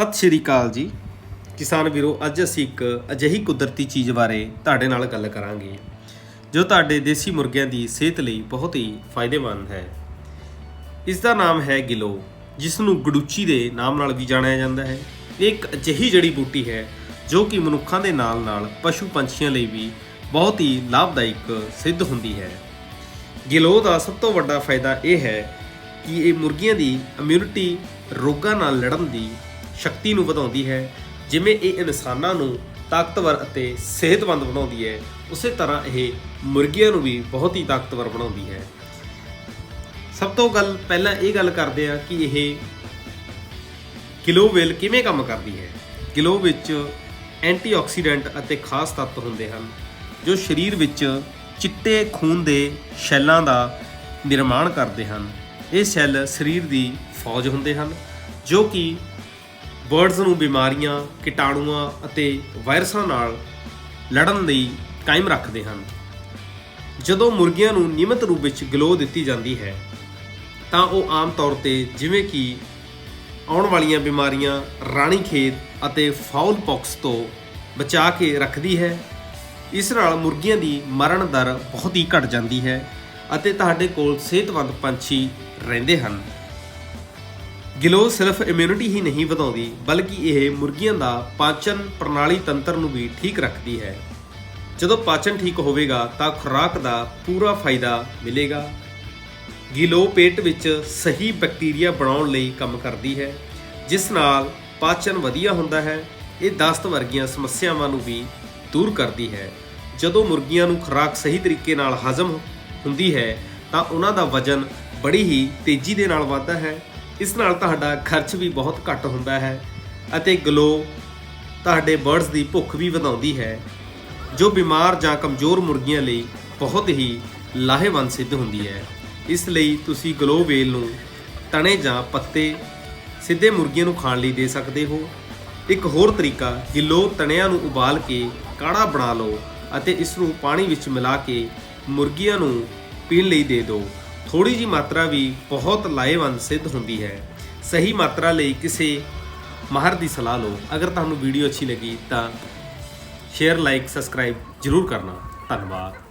ਸਤਿ ਸ਼੍ਰੀ ਅਕਾਲ ਜੀ। ਕਿਸਾਨ ਵੀਰੋ, ਅੱਜ ਅਸੀਂ ਇੱਕ ਅਜਿਹੀ ਕੁਦਰਤੀ ਚੀਜ਼ ਬਾਰੇ ਤੁਹਾਡੇ ਨਾਲ ਗੱਲ ਕਰਾਂਗੇ, ਜੋ ਤੁਹਾਡੇ ਦੇਸੀ ਮੁਰਗਿਆਂ ਦੀ ਸਿਹਤ ਲਈ ਬਹੁਤ ਹੀ ਫਾਇਦੇਮੰਦ ਹੈ। ਇਸ ਦਾ ਨਾਮ ਹੈ ਗਿਲੋ ਜਿਸ ਨੂੰ ਗੜੂਚੀ ਦੇ ਨਾਮ ਨਾਲ ਵੀ ਜਾਣਿਆ ਜਾਂਦਾ ਹੈ। ਇਹ ਇੱਕ ਅਜਿਹੀ ਜੜੀ ਬੂਟੀ ਹੈ, ਜੋ ਕਿ ਮਨੁੱਖਾਂ ਦੇ ਨਾਲ-ਨਾਲ ਪਸ਼ੂ ਪੰਛੀਆਂ ਲਈ ਵੀ ਬਹੁਤ ਹੀ ਲਾਭਦਾਇਕ ਸਿੱਧ ਹੁੰਦੀ ਹੈ। ਗਿਲੋ ਦਾ ਸਭ ਤੋਂ ਵੱਡਾ ਫਾਇਦਾ ਇਹ ਹੈ ਕਿ ਇਹ ਮੁਰਗੀਆਂ ਦੀ ਇਮਿਊਨਿਟੀ ਰੋਗਾਂ ਨਾਲ ਲੜਨ ਦੀ ਸ਼ਕਤੀ ਨੂੰ ਵਧਾਉਂਦੀ ਹੈ, ਜਿਵੇਂ ਇਹ ਇਨਸਾਨਾਂ ਨੂੰ ਤਾਕਤਵਰ ਅਤੇ ਸਿਹਤਮੰਦ ਬਣਾਉਂਦੀ ਹੈ, ਉਸੇ ਤਰ੍ਹਾਂ ਇਹ ਮੁਰਗੀਆਂ ਨੂੰ ਵੀ ਬਹੁਤ ਹੀ ਤਾਕਤਵਰ ਬਣਾਉਂਦੀ ਹੈ। ਸਭ ਤੋਂ ਗੱਲ, ਪਹਿਲਾਂ ਇਹ ਗੱਲ ਕਰਦੇ ਆ ਕਿ ਇਹ ਕਿਲੋ ਕਿਲੋਵੇਲ ਕਿਵੇਂ ਕੰਮ ਕਰਦੀ ਹੈ। ਕਿਲੋ ਵਿੱਚ ਐਂਟੀਆਕਸੀਡੈਂਟ ਅਤੇ ਖਾਸ ਤੱਤ ਹੁੰਦੇ ਹਨ, ਜੋ ਸਰੀਰ ਵਿੱਚ ਚਿੱਟੇ ਖੂਨ ਦੇ ਸ਼ੈੱਲਾਂ ਦਾ ਨਿਰਮਾਣ ਕਰਦੇ ਹਨ। ਇਹ ਸੈੱਲ ਸਰੀਰ ਦੀ ਫੌਜ ਹੁੰਦੇ ਹਨ, ਜੋ ਕਿ ਬਰਡਸ ਨੂੰ ਬਿਮਾਰੀਆਂ, ਕੀਟਾਣੂਆਂ ਅਤੇ ਵਾਇਰਸਾਂ ਨਾਲ ਲੜਨ ਲਈ ਕਾਇਮ ਰੱਖਦੇ ਹਨ। ਜਦੋਂ ਮੁਰਗੀਆਂ ਨੂੰ ਨਿਯਮਿਤ ਰੂਪ ਵਿੱਚ ਗਲੋ ਦਿੱਤੀ ਜਾਂਦੀ ਹੈ, ਤਾਂ ਉਹ ਆਮ ਤੌਰ ਤੇ ਜਿਵੇਂ ਕਿ ਆਉਣ ਵਾਲੀਆਂ ਬਿਮਾਰੀਆਂ, ਰਾਣੀ ਖੇਤ ਅਤੇ ਫਾਉਲ ਪੌਕਸ ਤੋਂ ਬਚਾ ਕੇ ਰੱਖਦੀ ਹੈ, ਇਸ ਨਾਲ ਮੁਰਗੀਆਂ ਦੀ ਮਰਨ ਦਰ ਬਹੁਤ ਹੀ ਘਟ ਜਾਂਦੀ ਹੈ ਅਤੇ ਤੁਹਾਡੇ ਕੋਲ ਸਿਹਤਮੰਦ ਪੰਛੀ ਰਹਿੰਦੇ ਹਨ। ਗਿਲੋ ਸਿਰਫ ਇਮਿਊਨਿਟੀ ਹੀ ਨਹੀਂ ਵਧਾਉਂਦੀ, ਬਲਕਿ ਇਹ ਮੁਰਗੀਆਂ ਦਾ ਪਾਚਨ ਪ੍ਰਣਾਲੀ ਤੰਤਰ ਨੂੰ ਵੀ ਠੀਕ ਰੱਖਦੀ ਹੈ। ਜਦੋਂ ਪਾਚਨ ਠੀਕ ਹੋਵੇਗਾ, ਤਾਂ ਖੁਰਾਕ ਦਾ ਪੂਰਾ ਫਾਇਦਾ ਮਿਲੇਗਾ। ਗਿਲੋ ਪੇਟ ਵਿੱਚ ਸਹੀ ਬੈਕਟੀਰੀਆ ਬਣਾਉਣ ਲਈ ਕੰਮ ਕਰਦੀ ਹੈ, ਜਿਸ ਨਾਲ ਪਾਚਨ ਵਧੀਆ ਹੁੰਦਾ ਹੈ। ਇਹ ਦਸਤ ਵਰਗੀਆਂ ਸਮੱਸਿਆਵਾਂ ਨੂੰ ਵੀ ਦੂਰ ਕਰਦੀ ਹੈ। ਜਦੋਂ ਮੁਰਗੀਆਂ ਨੂੰ ਖੁਰਾਕ ਸਹੀ ਤਰੀਕੇ ਨਾਲ ਹਜ਼ਮ ਹੁੰਦੀ ਹੈ, ਤਾਂ ਉਹਨਾਂ ਦਾ ਵਜ਼ਨ ਬੜੀ ਹੀ ਤੇਜ਼ੀ ਦੇ ਨਾਲ ਵੱਧਦਾ ਹੈ। ਇਸ ਨਾਲ ਤੁਹਾਡਾ ਖਰਚ ਵੀ ਬਹੁਤ ਘੱਟ ਹੁੰਦਾ ਹੈ ਅਤੇ ਗਲੋ ਤੁਹਾਡੇ ਬਰਡਸ ਦੀ ਭੁੱਖ ਵੀ ਵਧਾਉਂਦੀ ਹੈ, ਜੋ ਬਿਮਾਰ ਜਾਂ ਕਮਜ਼ੋਰ ਮੁਰਗੀਆਂ ਲਈ ਬਹੁਤ ਹੀ ਲਾਹੇਵੰਦ ਸਿੱਧ ਹੁੰਦੀ ਹੈ। ਇਸ ਲਈ ਤੁਸੀਂ ਗਲੋ ਵੇਲ ਨੂੰ ਤਣੇ ਜਾਂ ਪੱਤੇ ਸਿੱਧੇ ਮੁਰਗੀਆਂ ਨੂੰ ਖਾਣ ਲਈ ਦੇ ਸਕਦੇ ਹੋ। ਇੱਕ ਹੋਰ ਤਰੀਕਾ, ਗਿੱਲੋ ਤਣਿਆਂ ਨੂੰ ਉਬਾਲ ਕੇ ਕਾੜਾ ਬਣਾ ਲਓ ਅਤੇ ਇਸ ਨੂੰ ਪਾਣੀ ਵਿੱਚ ਮਿਲਾ ਕੇ ਮੁਰਗੀਆਂ ਨੂੰ ਪੀਣ ਲਈ ਦੇ ਦਿਓ। ਥੋੜੀ ਜੀ ਮਾਤਰਾ ਵੀ ਬਹੁਤ ਲਾਹੇਵੰਦ ਸਿੱਧ ਹੁੰਦੀ ਹੈ। ਸਹੀ ਮਾਤਰਾ ਲਈ ਕਿਸੇ ਮਾਹਰ ਦੀ ਸਲਾਹ ਲਓ। ਅਗਰ ਤੁਹਾਨੂੰ ਵੀਡੀਓ ਅੱਛੀ ਲੱਗੀ ਤਾਂ ਸ਼ੇਅਰ ਲਾਈਕ ਸਬਸਕ੍ਰਾਈਬ ਜ਼ਰੂਰ ਕਰਨਾ। ਧੰਨਵਾਦ।